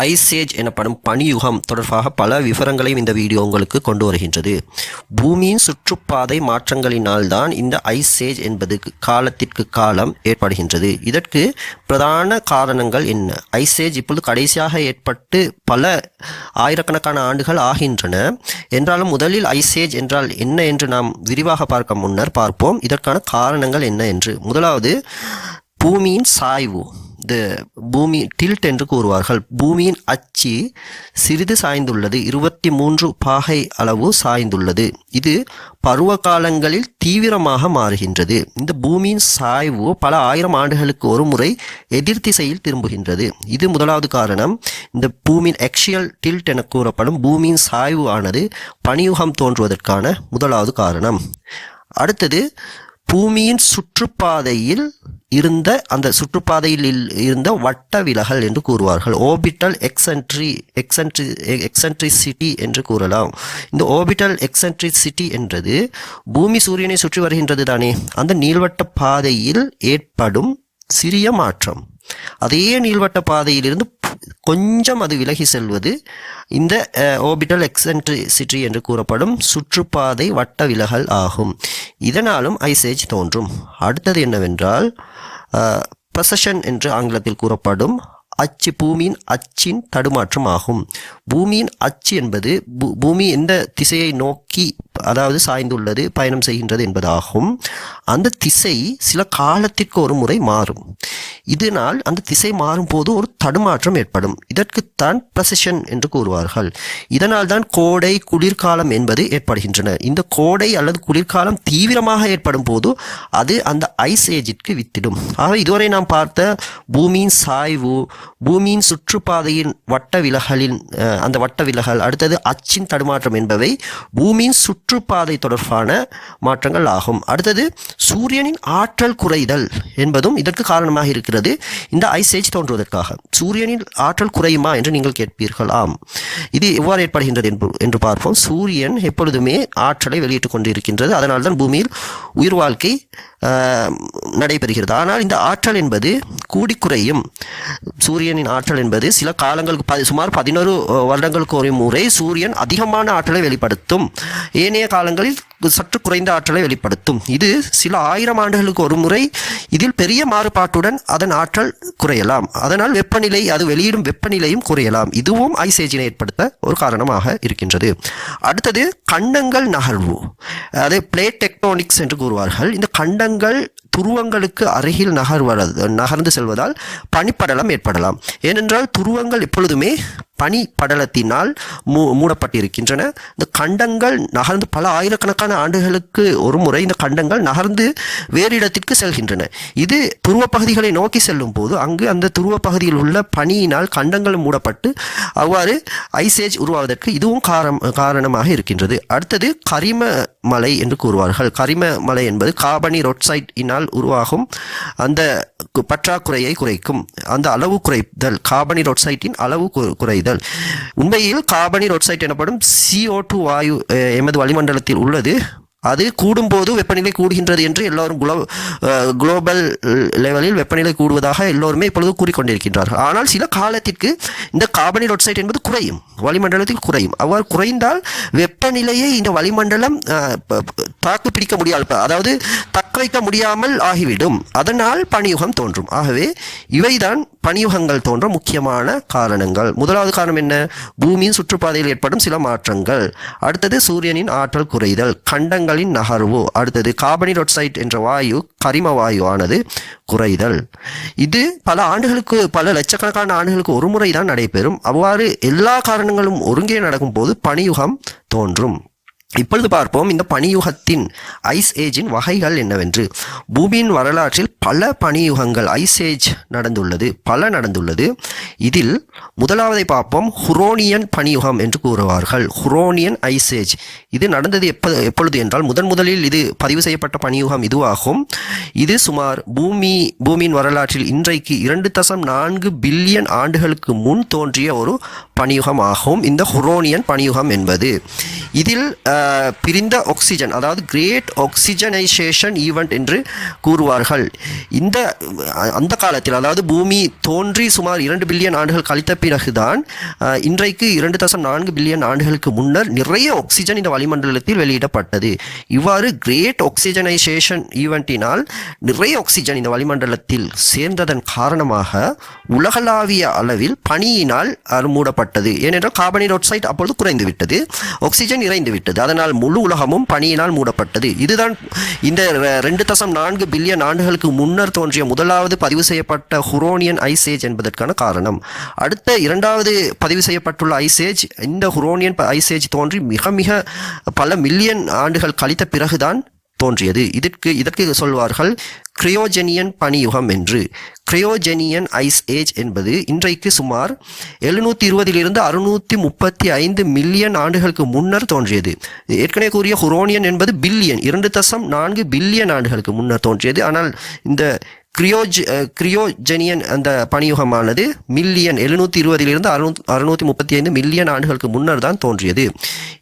ஐசேஜ் எனப்படும் பனியுகம் தொடர்பாக பல விவரங்களையும் இந்த வீடியோ உங்களுக்கு கொண்டு வருகின்றது. பூமியின் சுற்றுப்பாதை மாற்றங்களினால் தான் இந்த ஐசேஜ் என்பது காலத்திற்கு காலம் ஏற்படுகின்றது. இதற்கு பிரதான காரணங்கள் என்ன? ஐசேஜ் இப்பொழுது கடைசியாக ஏற்பட்டு பல ஆயிரக்கணக்கான ஆண்டுகள் ஆகின்றன. என்றாலும் முதலில் ஐசேஜ் என்றால் என்ன என்று நாம் விரிவாக பார்க்க முன்னர் பார்ப்போம். இதற்கான காரணங்கள் என்ன என்று. முதலாவது பூமியின் சாய்வு. இந்த பூமி டில்ட் என்று கூறுவார்கள். பூமியின் அச்சு சிறிது சாய்ந்துள்ளது. இருபத்தி மூன்று பாகை அளவு சாய்ந்துள்ளது. இது பருவ காலங்களில் தீவிரமாக மாறுகின்றது. இந்த பூமியின் சாய்வு பல ஆயிரம் ஆண்டுகளுக்கு ஒரு முறை எதிர் திசையில் திரும்புகின்றது. இது முதலாவது காரணம். இந்த பூமியின் எக்ஷியல் டில்ட் என கூறப்படும் பூமியின் சாய்வு ஆனது பனியுகம் தோன்றுவதற்கான முதலாவது காரணம். அடுத்தது பூமியின் சுற்றுப்பாதையில் இருந்த அந்த சுற்றுப்பாதையில் இருந்த வட்ட விலகல் என்று கூறுவார்கள். ஓபிட்டல் எக்ஸென்ட்ரி எக்ஸன்ட்ரி எக்ஸென்ட்ரிசிட்டி என்று கூறலாம். இந்த ஓபிட்டல் எக்ஸென்ட்ரிசிட்டி என்றது பூமி சூரியனை சுற்றி வருகின்றது தானே. அந்த நீள்வட்ட பாதையில் ஏற்படும் சிறிய மாற்றம். அதே நீள்வட்ட பாதையிலிருந்து கொஞ்சம் அது விலகி செல்வது இந்த ஓபிட்டல் எக்ஸென்ட்ரிசிட்டி என்று கூறப்படும் சுற்றுப்பாதை வட்ட விலகல் ஆகும். இதனாலும் ஐசேஜ் தோன்றும். அடுத்தது என்னவென்றால் ப்ரொசஷன் என்று ஆங்கிலத்தில் கூறப்படும் அச்சு பூமியின் அச்சின் தடுமாற்றம் ஆகும் பூமியின் அச்சு என்பது பூ- பூமி எந்த திசையை நோக்கி அதாவது சாய்ந்துள்ளது பயணம் செய்கின்றது என்பதாகும். அந்த திசை சில காலத்திற்கு ஒரு முறை மாறும். இதனால் அந்த திசை மாறும் போது ஒரு தடுமாற்றம் ஏற்படும். இதற்குத்தான் ப்ரசிஷன் என்று கூறுவார்கள். இதனால் தான் கோடை குளிர்காலம் என்பது ஏற்படுகின்றன. இந்த கோடை அல்லது குளிர்காலம் தீவிரமாக ஏற்படும் போது அது அந்த ஐஸ் ஏஜிற்கு வித்திடும். ஆக இதுவரை நாம் பார்த்த பூமியின் சாய்வு பூமியின் சுற்றுப்பாதையின் வட்ட விலகலின் அந்த வட்ட விலகல் அடுத்தது அச்சின் தடுமாற்றம் என்பவை பூமியின் சுற்று சுற்றுப்பாதை தொடர்பான மாற்றங்கள் ஆகும். அடுத்தது சூரியனின் ஆற்றல் குறைதல் என்பதும் இதற்கு காரணமாக இருக்கிறது. இந்த ஐசேஜ் தோன்றுவதற்காக. சூரியனின் ஆற்றல் குறையுமா என்று நீங்கள் கேட்பீர்கள் ஆம் இது எவ்வாறு ஏற்படுகின்றது என்று பார்ப்போம். சூரியன் எப்பொழுதுமே ஆற்றலை வெளியிட்டுக் கொண்டிருக்கின்றது. அதனால்தான் பூமியில் உயிர் வாழ்க்கை நடைபெறுகிறது. ஆனால் இந்த ஆற்றல் என்பது கூடி குறையும். சூரியனின் ஆற்றல் என்பது சில காலங்களுக்கு பதி சுமார் பதினோரு வருடங்களுக்கு ஒரு முறை சூரியன் அதிகமான ஆற்றலை வெளிப்படுத்தும். ஏனைய காலங்களில் சற்று குறைந்த ஆற்றலை வெளிப்படுத்தும். இது சில ஆயிரம் ஆண்டுகளுக்கு ஒரு முறை இதில் பெரிய மாறுபாட்டுடன் அதன் ஆற்றல் குறையலாம். அதனால் வெப்பநிலை அது வெளியிடும் வெப்பநிலையும் குறையலாம். இதுவும் ஐசேஜினை ஏற்படுத்த ஒரு காரணமாக இருக்கின்றது. அடுத்தது கண்டங்கள் நகர்வு. அதை பிளேட் டெக்டோனிக்ஸ் என்று கூறுவார்கள். இந்த கண்டங்கள் துருவங்களுக்கு அருகில் நகர்வது நகர்ந்து செல்வதால் பனிப்படலம் ஏற்படலாம். ஏனென்றால் துருவங்கள் எப்பொழுதுமே பனி படலத்தினால் மூ மூடப்பட்டிருக்கின்றன. இந்த கண்டங்கள் நகர்ந்து பல ஆயிரக்கணக்கான ஆண்டுகளுக்கு ஒரு முறை இந்த கண்டங்கள் நகர்ந்து வேறு இடத்திற்கு செல்கின்றன. இது துருவ பகுதிகளை நோக்கி செல்லும் போது அங்கு அந்த துருவ பகுதியில் உள்ள பனியினால் கண்டங்கள் மூடப்பட்டு அவ்வாறு ஐசேஜ் உருவாவதற்கு இதுவும் காரம் காரணமாக இருக்கின்றது. அடுத்தது கரிம மலை என்று கூறுவார்கள். கரிம மலை என்பது காபனி ரொட்சைட்டினால் உருவாகும். அந்த கு- பற்றாக்குறையை குறைக்கும். அந்த அளவு குறைதல் காபனி ரொட்சைட்டின் அளவு குறைதல். குறைதல் உண்மையில் கார்பனி ரொட்சைட் எனப்படும் சிஓ டூ வாயு எமது வளிமண்டலத்தில் உள்ளது. அது கூடும்போது வெப்பநிலை கூடுகின்றது என்று எல்லோரும் குளோ குளோபல் லெவலில் வெப்பநிலை கூடுவதாக எல்லோருமே இப்பொழுது கூறிக்கொண்டிருக்கின்றார்கள். ஆனால் சில காலத்திற்கு இந்த கார்பனி ஒக்சைடு என்பது குறையும். வளிமண்டலத்தில் குறையும். அவ்வாறு குறைந்தால் வெப்பநிலையை இந்த வளிமண்டலம் தாக்கு பிடிக்க முடியாது அதாவது தக்க வைக்க முடியாமல் ஆகிவிடும். அதனால் பனியுகம் தோன்றும். ஆகவே இவைதான் பனியுகங்கள் தோன்ற முக்கியமான காரணங்கள். முதலாவது காரணம் என்ன? பூமியின் சுற்றுப்பாதையில் ஏற்படும் சில மாற்றங்கள். அடுத்தது சூரியனின் ஆற்றல் குறைதல் கண்டங்களின் நகர்வு அடுத்தது கார்பனி ஆக்சைடு என்ற வாயு கரிம வாயுவானது குறைதல். இது பல ஆண்டுகளுக்கு பல லட்சக்கணக்கான ஆண்டுகளுக்கு ஒரு முறை தான் நடைபெறும். அவ்வாறு எல்லா காரணங்களும் ஒருங்கே நடக்கும் போது பனியுகம் தோன்றும். இப்பொழுது பார்ப்போம். இந்த பனியுகத்தின் ஐஸ் ஏஜின் வகைகள் என்னவென்று. பூமியின் வரலாற்றில் பல பனியுகங்கள் ஐஸ் ஏஜ் நடந்துள்ளது பல நடந்துள்ளது. இதில் முதலாவதை பார்ப்போம். ஹுரோனியன் பனியுகம் என்று கூறுவார்கள். ஹுரோனியன் ஐஸ் ஏஜ் இது நடந்தது எப்ப எப்பொழுது என்றால் முதன் முதலில் இது பதிவு செய்யப்பட்ட பனியுகம் இதுவாகும். இது சுமார் பூமி பூமியின் வரலாற்றில் இன்றைக்கு இரண்டு தசம் நான்கு பில்லியன் ஆண்டுகளுக்கு முன் தோன்றிய ஒரு பனியுகம் ஆகும். இந்த ஹுரோனியன் பனியுகம் என்பது. இதில் பிரிந்த ஆக்சிஜன் அதாவது கிரேட் ஆக்சிஜனைசேஷன் ஈவெண்ட் என்று கூறுவார்கள் இந்த அந்த காலத்தில் அதாவது பூமி தோன்றி சுமார் இரண்டு பில்லியன் ஆண்டுகள் கழித்த பிறகுதான் இன்றைக்கு இரண்டு தசம் நான்கு பில்லியன் ஆண்டுகளுக்கு முன்னர் நிறைய ஆக்சிஜன் இந்த வளிமண்டலத்தில் வெளியிடப்பட்டது இவ்வாறு கிரேட் ஆக்சிஜனைசேஷன் ஈவெண்ட்டினால் நிறைய ஆக்சிஜன் இந்த வளிமண்டலத்தில் சேர்ந்ததன் காரணமாக உலகளாவிய அளவில் பனியினால் அறுமூடப்பட்டது ஏனென்றால் கார்பன் டை ஆக்சைடு அப்பொழுது குறைந்துவிட்டது ஆக்சிஜன் நிறைந்து விட்டது அதனால் முழு உலகமும் பனியினால் மூடப்பட்டது. இதுதான் இந்த ரெண்டு தசம் நான்கு பில்லியன் ஆண்டுகளுக்கு முன்னர் தோன்றிய முதலாவது பதிவு செய்யப்பட்ட ஹுரோனியன் ஐசேஜ் என்பதற்கான காரணம். அடுத்த இரண்டாவது பதிவு செய்யப்பட்டுள்ள ஐஸ் ஏஜ் இந்த ஹுரோனியன் ஐசேஜ் தோன்றி மிக மிக பல மில்லியன் ஆண்டுகள் கழித்த பிறகுதான் தோன்றியது. இதற்கு இதற்கு சொல்வார்கள் கிரியோஜெனியன் பனியுகம் என்று. கிரியோஜெனியன் ஐஸ் ஏஜ் என்பது இன்றைக்கு சுமார் எழுநூற்றி இருபதிலிருந்து அறுநூற்றி முப்பத்தி ஐந்து மில்லியன் ஆண்டுகளுக்கு முன்னர் தோன்றியது. ஏற்கனவே கூறிய ஹுரோனியன் என்பது பில்லியன் இரண்டு தசம் நான்கு பில்லியன் ஆண்டுகளுக்கு முன்னர் தோன்றியது. ஆனால் இந்த கிரியோஜ் கிரியோஜெனியன் அந்த பனியுகமானது மில்லியன் எழுநூற்றி இருபதிலிருந்து அறுநூ அறுநூத்தி முப்பத்தி ஐந்து மில்லியன் ஆண்டுகளுக்கு முன்னர் தான் தோன்றியது.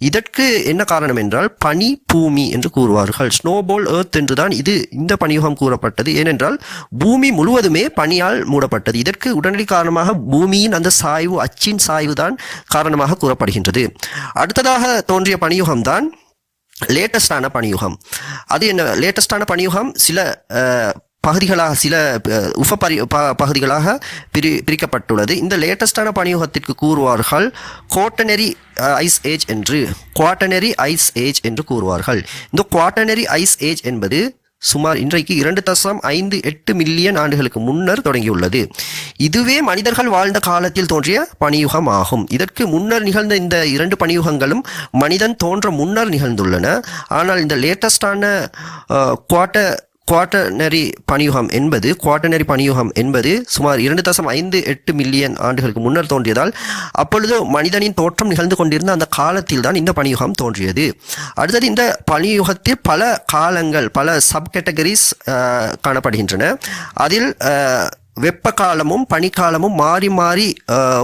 இதற்கு என்ன காரணம் என்றால் பனி பூமி என்று கூறுவார்கள். ஸ்னோபால் ஏர்த் என்று தான் இது இந்த பனியுகம் கூறப்பட்டது. ஏனென்றால் பூமி முழுவதுமே பனியால் மூடப்பட்டது. இதற்கு உடனடி காரணமாக பூமியின் அந்த சாய்வு அச்சின் சாய்வு தான் காரணமாக கூறப்படுகின்றது. அடுத்ததாக தோன்றிய பனியுகம் தான் லேட்டஸ்டான பனியுகம். அது என்ன? லேட்டஸ்டான பனியுகம் சில பகுதிகளாக சில உப பரி ப- பகுதிகளாக பிரி பிரிக்கப்பட்டுள்ளது. இந்த லேட்டஸ்டான பணியுகத்திற்கு கூறுவார்கள் கோட்டனரி ஐஸ் ஏஜ் என்று. குவாட்டனரி ஐஸ் ஏஜ் என்று கூறுவார்கள். இந்த குவாட்டனரி ஐஸ் ஏஜ் என்பது சுமார் இன்றைக்கு இரண்டு தசம் ஐந்து எட்டு மில்லியன் ஆண்டுகளுக்கு முன்னர் தொடங்கியுள்ளது. இதுவே மனிதர்கள் வாழ்ந்த காலத்தில் தோன்றிய பணியுகம் ஆகும் இதற்கு முன்னர் நிகழ்ந்த இந்த இரண்டு பணியுகங்களும் மனிதன் தோன்ற முன்னர் நிகழ்ந்துள்ளன. ஆனால் இந்த லேட்டஸ்டான குவாட்ட குவாட்டனரி பனியுகம் என்பது குவாட்டனரி பனியுகம் என்பது சுமார் இரண்டு தசம் ஐந்து எட்டு மில்லியன் ஆண்டுகளுக்கு முன்னர் தோன்றியதால் அப்பொழுது மனிதனின் தோற்றம் நிகழ்ந்து கொண்டிருந்த அந்த காலத்தில் தான் இந்த பனியுகம் தோன்றியது. அடுத்தது இந்த பனியுகத்தில் பல காலங்கள் பல சப் கேட்டகரிஸ் காணப்படுகின்றன. அதில் வெப்ப காலமும் பனிக்காலமும் மாறி மாறி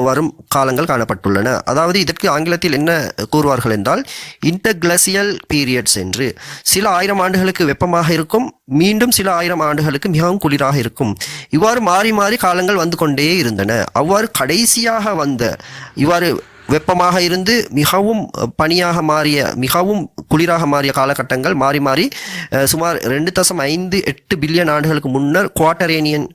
வரும் காலங்கள் காணப்பட்டுள்ளன. அதாவது இதற்கு ஆங்கிலத்தில் என்ன கூறுவார்கள் என்றால் இன்டர்கிளசியல் பீரியட்ஸ் என்று. சில ஆயிரம் ஆண்டுகளுக்கு வெப்பமாக இருக்கும் மீண்டும் சில ஆயிரம் ஆண்டுகளுக்கு மிகவும் குளிராக இருக்கும். இவ்வாறு மாறி மாறி காலங்கள் வந்து கொண்டே இருந்தன. அவ்வாறு கடைசியாக வந்த இவ்வாறு வெப்பமாக இருந்து மிகவும் பனியாக மாறிய மிகவும் குளிராக மாறிய காலகட்டங்கள் மாறி மாறி சுமார் ரெண்டு தசம் ஐந்து எட்டு பில்லியன் ஆண்டுகளுக்கு முன்னர் குவாட்டரேனியன்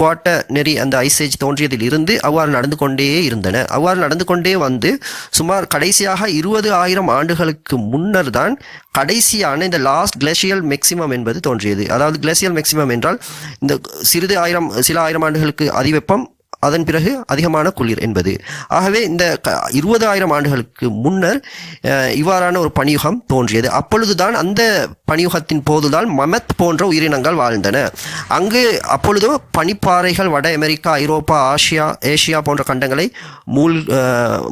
குவாட்டனரி அந்த ஐசேஜ் தோன்றியதில் இருந்து அவ்வாறு நடந்து கொண்டே இருந்தன. அவ்வாறு நடந்து கொண்டே வந்து சுமார் கடைசியாக இருபது ஆயிரம் ஆண்டுகளுக்கு முன்னர் தான் கடைசியான இந்த லாஸ்ட் கிளேசியல் மேக்சிமம் என்பது தோன்றியது. அதாவது கிளேசியல் மேக்சிமம் என்றால் இந்த சிறிது ஆயிரம் சில ஆயிரம் ஆண்டுகளுக்கு அதிவெப்பம் அதன் பிறகு அதிகமான குளிர் என்பது. ஆகவே இந்த க- இருபதாயிரம் ஆண்டுகளுக்கு முன்னர் இவ்வாறான ஒரு பனியுகம் தோன்றியது. அப்பொழுதுதான் அந்த பனியுகத்தின் போதுதான் மமத் போன்ற உயிரினங்கள் வாழ்ந்தன. அங்கு அப்பொழுது பனிப்பாறைகள் வட அமெரிக்கா ஐரோப்பா ஆசியா ஏசியா போன்ற கண்டங்களை மூழ்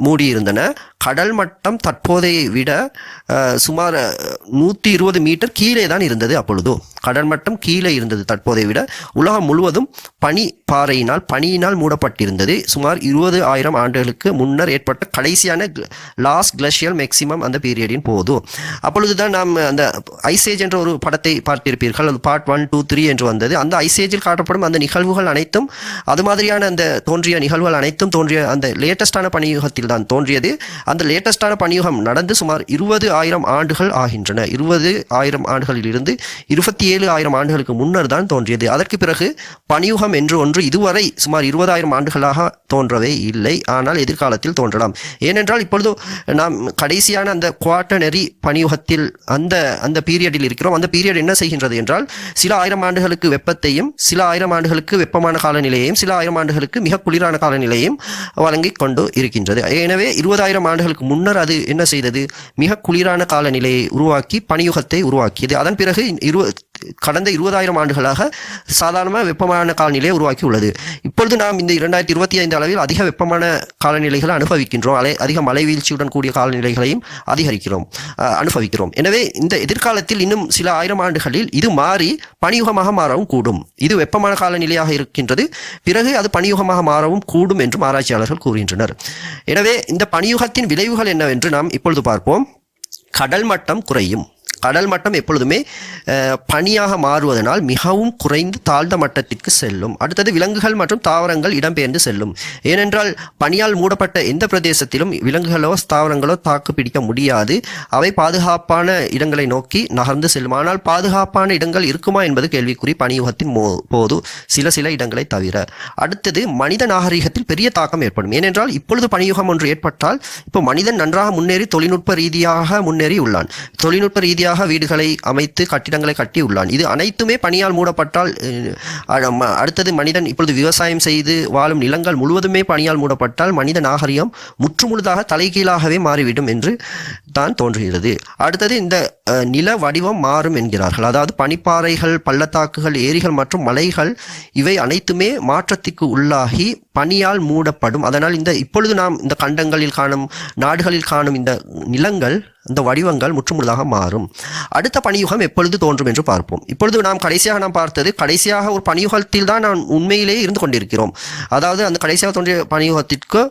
மூடியிருந்தன. கடல் மட்டம் தற்போதையை விட சுமார் நூற்றி இருபது மீட்டர் கீழே தான் இருந்தது அப்பொழுதோ. கடல் மட்டம் கீழே இருந்தது தற்போதை விட. உலகம் முழுவதும் பனி பாறையினால் பனியினால் மூடப்பட்டிருந்தது. சுமார் இருபது ஆயிரம் ஆண்டுகளுக்கு முன்னர் ஏற்பட்ட கடைசியான லாஸ்ட் கிளஷியல் மேக்சிமம் அந்த பீரியடின் போது. அப்பொழுதுதான் நாம் அந்த ஐசேஜ் என்ற ஒரு படத்தை பார்த்திருப்பீர்கள். அது பார்ட் ஒன் டூ த்ரீ என்று வந்தது. அந்த ஐசேஜில் காட்டப்படும் அந்த நிகழ்வுகள் அனைத்தும் அது மாதிரியான அந்த தோன்றிய நிகழ்வுகள் அனைத்தும் தோன்றிய அந்த லேட்டஸ்டான பணியுகத்தில் தான் தோன்றியது. அந்த லேட்டஸ்டான பணியுகம் நடந்து சுமார் இருபது ஆயிரம் ஆண்டுகள் ஆகின்றன. இருபது ஆயிரம் ஆண்டுகளில் இருந்து இருபத்தி ஏழு ஆயிரம் ஆண்டுகளுக்கு முன்னர் தான் தோன்றியது. அதற்கு பிறகு பனியுகம் என்று ஒன்று இதுவரை சுமார் இருபதாயிரம் ஆண்டுகளாக தோன்றவே இல்லை. ஆனால் எதிர்காலத்தில் தோன்றலாம். ஏனென்றால் இப்பொழுது நாம் கடைசியான அந்த குவாட்டனரி பனியுகத்தில் அந்த அந்த பீரியடில் இருக்கிறோம். அந்த பீரியட் என்ன செய்கின்றது என்றால் சில ஆயிரம் ஆண்டுகளுக்கு வெப்பத்தையும் சில ஆயிரம் ஆண்டுகளுக்கு வெப்பமான காலநிலையையும் சில ஆயிரம் ஆண்டுகளுக்கு மிக குளிரான காலநிலையையும் வழங்கிக் கொண்டு இருக்கின்றது. எனவே இருபதாயிரம் ஆண்டுகளுக்கு முன்னர் அது என்ன செய்தது? மிக குளிரான காலநிலையை உருவாக்கி பனியுகத்தை உருவாக்கியது. அதன் பிறகு இரு கடந்த இருபதாயிரம் ஆண்டுகளாக சாதாரண வெப்பமான காலநிலையை உருவாக்கி உள்ளது இப்பொழுது நாம் இந்த இரண்டாயிரத்தி இருபத்தி ஐந்து அளவில் அதிக வெப்பமான காலநிலைகளை அனுபவிக்கின்றோம். அலை அதிக மழை வீழ்ச்சியுடன் கூடிய காலநிலைகளையும் அதிகரிக்கிறோம் அனுபவிக்கிறோம். எனவே இந்த எதிர்காலத்தில் இன்னும் சில ஆயிரம் ஆண்டுகளில் இது மாறி பனியுகமாக மாறவும் கூடும். இது வெப்பமான காலநிலையாக இருக்கின்றது. பிறகு அது பனியுகமாக மாறவும் கூடும் என்றும் ஆராய்ச்சியாளர்கள் கூறுகின்றனர். எனவே இந்த பனியுகத்தின் விளைவுகள் என்னவென்று நாம் இப்பொழுது பார்ப்போம். கடல் மட்டம் குறையும். கடல் மட்டம் எப்பொழுதுமே பனியாக மாறுவதனால் மிகவும் குறைந்து தாழ்ந்த மட்டத்திற்கு செல்லும். அடுத்தது விலங்குகள் மற்றும் தாவரங்கள் இடம்பெயர்ந்து செல்லும். ஏனென்றால் பனியால் மூடப்பட்ட எந்த பிரதேசத்திலும் விலங்குகளோ தாவரங்களோ தாக்கு பிடிக்க முடியாது. அவை பாதுகாப்பான இடங்களை நோக்கி நகர்ந்து செல்லும். ஆனால் பாதுகாப்பான இடங்கள் இருக்குமா என்பது கேள்விக்குறி பனியுகத்தின் மோ போது சில சில இடங்களை தவிர. அடுத்தது மனித நாகரிகத்தில் பெரிய தாக்கம் ஏற்படும். ஏனென்றால் இப்பொழுது பனியுகம் ஒன்று ஏற்பட்டால் இப்போ மனிதன் நன்றாக முன்னேறி தொழில்நுட்ப ரீதியாக முன்னேறி உள்ளான் தொழில்நுட்ப ரீதியாக வீடுகளை அமைத்து கட்டிடங்களை கட்டி உள்ளான் இது அனைத்துமே பனியால் மூடப்பட்டால் அடுத்தது மனிதன் இப்பொழுது விவசாயம் செய்து வாழும் நிலங்கள் முழுவதுமே பனியால் மூடப்பட்டால் மனித நாகரிகம் முற்றுமுழுதாக தலைகீழாகவே மாறிவிடும் என்று தான் தோன்றுகிறது. அடுத்தது இந்த நில வடிவம் மாறும் என்கிறார்கள். அதாவது பனிப்பாறைகள் பள்ளத்தாக்குகள் ஏரிகள் மற்றும் மலைகள் இவை அனைத்துமே மாற்றத்திற்கு உள்ளாகி பனியால் மூடப்படும். அதனால் இந்த இப்பொழுது நாம் இந்த கண்டங்களில் காணும் நாடுகளில் காணும் இந்த நிலங்கள் இந்த வடிவங்கள் முற்றுமுழுதாக மாறும். அடுத்த பனியுகம் எப்பொழுது தோன்றும் என்று பார்ப்போம். இப்பொழுது நாம் கடைசியாக நாம் பார்த்தது கடைசியாக ஒரு பனியுகத்தில் தான் நாம் உண்மையிலேயே இருந்து கொண்டிருக்கிறோம். அதாவது அந்த கடைசியாக தோன்றிய பனியுகத்திற்கு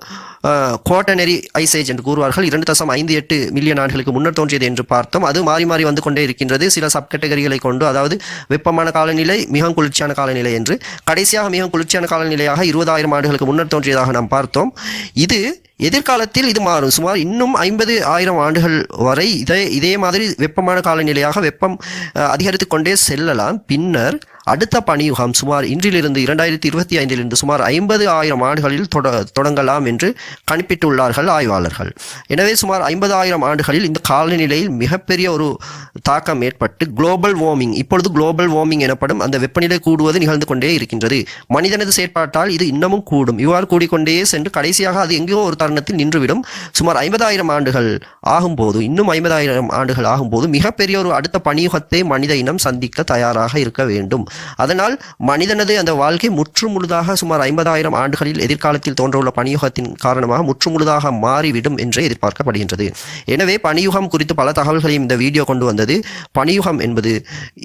கோட்டனரி ஏஜ் என்று கூறுவார்கள். இரண்டு தசம் ஐந்து எட்டு மில்லியன் ஆண்டுகளுக்கு முன்னர் தோன்றியது என்று பார்த்தோம். அது மாறி மாறி வந்து கொண்டே இருக்கின்றது. சில சப் கேட்டகரிகளை கொண்டு அதாவது வெப்பமான காலநிலை மிக குளிர்ச்சியான காலநிலை என்று. கடைசியாக மிக குளிர்ச்சியான காலநிலையாக இருபதாயிரம் ஆண்டுகளுக்கு முன்னர் தோன்றியதாக நாம் பார்த்தோம். இது எதிர்காலத்தில் இது மாறும். சுமார் இன்னும் ஐம்பது ஆயிரம் ஆண்டுகள் வரை இதே இதே மாதிரி வெப்பமான காலநிலையாக வெப்பம் அதிகரித்து கொண்டே செல்லலாம். பின்னர் அடுத்த பணியுகம் சுமார் இன்றிலிருந்து இரண்டாயிரத்தி இருபத்தி ஐந்திலிருந்து சுமார் ஐம்பது ஆயிரம் ஆண்டுகளில் தொட தொடங்கலாம் என்று கணிப்பிட்டுள்ளார்கள் ஆய்வாளர்கள். எனவே சுமார் ஐம்பது ஆயிரம் ஆண்டுகளில் இந்த காலநிலையில் மிகப்பெரிய ஒரு தாக்கம் ஏற்பட்டு குளோபல் வார்மிங் இப்பொழுது குளோபல் வார்மிங் எனப்படும் அந்த வெப்பநிலை கூடுவது நிகழ்ந்து கொண்டே இருக்கின்றது. மனிதனது செயற்பாட்டால் இது இன்னமும் கூடும். இவ்வாறு கூடிக்கொண்டே சென்று கடைசியாக அது எங்கேயோ ஒரு தருணத்தில் நின்றுவிடும். சுமார் ஐம்பதாயிரம் ஆண்டுகள் ஆகும்போது இன்னும் ஐம்பதாயிரம் ஆண்டுகள் ஆகும்போது மிகப்பெரிய ஒரு அடுத்த பணியுகத்தை மனித இனம் சந்திக்க தயாராக இருக்க வேண்டும். அதனால் மனிதனது அந்த வாழ்க்கை முற்றுமுழுதாக சுமார் ஐம்பதாயிரம் ஆண்டுகளில் எதிர்காலத்தில் தோன்றவுள்ள பணியுகத்தின் காரணமாக முற்றுமுழுதாக மாறிவிடும் என்றே எதிர்பார்க்கப்படுகின்றது. எனவே பணியுகம் குறித்து பல தகவல்களையும் இந்த வீடியோ கொண்டு வந்தது. பணியுகம் என்பது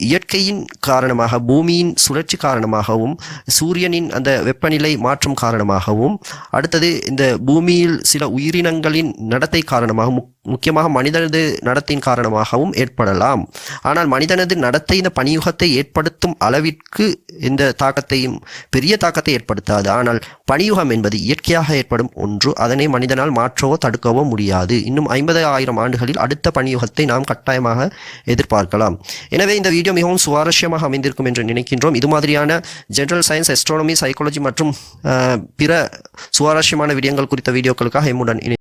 இயற்கையின் காரணமாக பூமியின் சுழற்சி காரணமாகவும் சூரியனின் அந்த வெப்பநிலை மாற்றம் காரணமாகவும் அடுத்தது இந்த பூமியில் சில உயிரினங்களின் நடத்தை காரணமாக முக்கியமாக மனிதனது நடத்தையின் காரணமாகவும் ஏற்படலாம். ஆனால் மனிதனது நடத்தை இந்த பனியுகத்தை ஏற்படுத்தும் அளவிற்கு எந்த தாக்கத்தையும் பெரிய தாக்கத்தை ஏற்படுத்தாது. ஆனால் பனியுகம் என்பது இயற்கையாக ஏற்படும் ஒன்று. அதனை மனிதனால் மாற்றவோ தடுக்கவோ முடியாது. இன்னும் ஐம்பது ஆயிரம் ஆண்டுகளில் அடுத்த பனியுகத்தை நாம் கட்டாயமாக எதிர்பார்க்கலாம். எனவே இந்த வீடியோ மிகவும் சுவாரஸ்யமாக அமைந்திருக்கும் என்று நினைக்கின்றோம். இது மாதிரியான ஜெனரல் சயின்ஸ் எஸ்ட்ரானமி சைக்காலஜி மற்றும் பிற சுவாரஸ்யமான விடயங்கள் குறித்த வீடியோக்களுக்காக எம்முடன் இணை